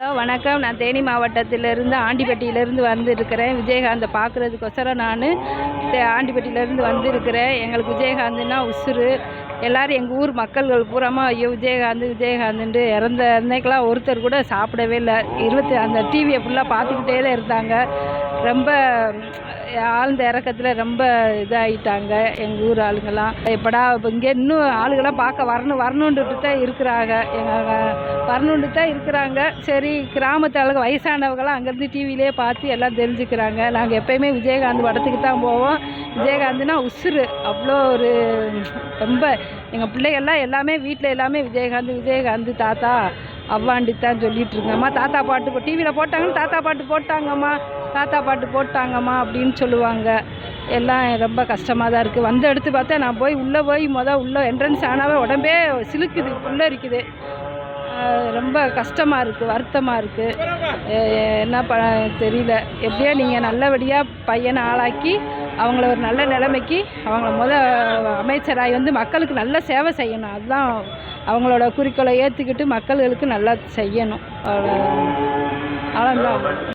Hello வணக்கம். நான் தேனி மாவட்டத்திலிருந்து ஆண்டிப்பட்டியிலேருந்து வந்திருக்கிறேன். விஜயகாந்தை பார்க்குறதுக்கொசரம் நான் ஆண்டிப்பட்டியிலேருந்து வந்திருக்கிறேன். எங்களுக்கு விஜயகாந்துன்னா உசுரு எல்லோரும் எங்கள் ஊர் மக்கள்கள் பூராமா ஐயோ விஜயகாந்த் விஜயகாந்துன்ட்டு இறந்த அன்னைக்கெலாம் ஒருத்தர் கூட சாப்பிடவே இல்லை. இருபத்தி அந்த டிவியை ஃபுல்லாக பார்த்துக்கிட்டே தான் இருந்தாங்க. ரொம்ப ஆழ்ந்த இறக்கத்தில் ரொம்ப இதாகிட்டாங்க எங்கள் ஊர் ஆளுங்கள்லாம் எப்படா இப்போ இங்கே இன்னும் ஆளுங்களாம் பார்க்க வரணும் வரணுன்ட்டு தான் இருக்கிறாங்க. எங்கள் வரணுன்ட்டு தான் இருக்கிறாங்க. சரி கிராமத்து ஆளுங்க வயசானவங்களாம் அங்கேருந்து டிவிலே பார்த்து எல்லாம் தெரிஞ்சுக்கிறாங்க. நாங்கள் எப்போயுமே விஜயகாந்த் படத்துக்கு தான் போவோம். விஜயகாந்த்னா உசுரு அவ்வளோ ஒரு ரொம்ப எங்கள் பிள்ளைகள்லாம் எல்லாமே வீட்டில் எல்லாமே விஜயகாந்த் விஜயகாந்த் தாத்தா அவ்வாண்டித்தான் சொல்லிகிட்டு சொல்லிட்டு தாத்தா பாட்டு போ டிவியில் போட்டாங்கன்னு தாத்தா பாட்டு போட்டாங்கம்மா. தாத்தா பாட்டு போட்டாங்கம்மா அப்படின்னு சொல்லுவாங்க. எல்லாம் ரொம்ப கஷ்டமாக தான் இருக்குது வந்த எடுத்து பார்த்தா நான் போய் உள்ளே போய் மொதல் உள்ளே என்ட்ரன்ஸ் ஆனாவே உடம்பே சிலுக்குது உள்ளே இருக்குது ரொம்ப கஷ்டமாக இருக்குது வருத்தமாக இருக்குது என்ன ப தெரியல. எப்படியோ நீங்கள் நல்லபடியாக பையனை ஆளாக்கி அவங்கள ஒரு நல்ல நிலைமைக்கு அவங்கள முத அமைச்சராகி வந்து மக்களுக்கு நல்ல சேவை செய்யணும். அதுதான் அவங்களோட குறிக்கோளை ஏற்றுக்கிட்டு மக்களுக்கு நல்லா செய்யணும். அவ்வளோ அவ்வளோதான்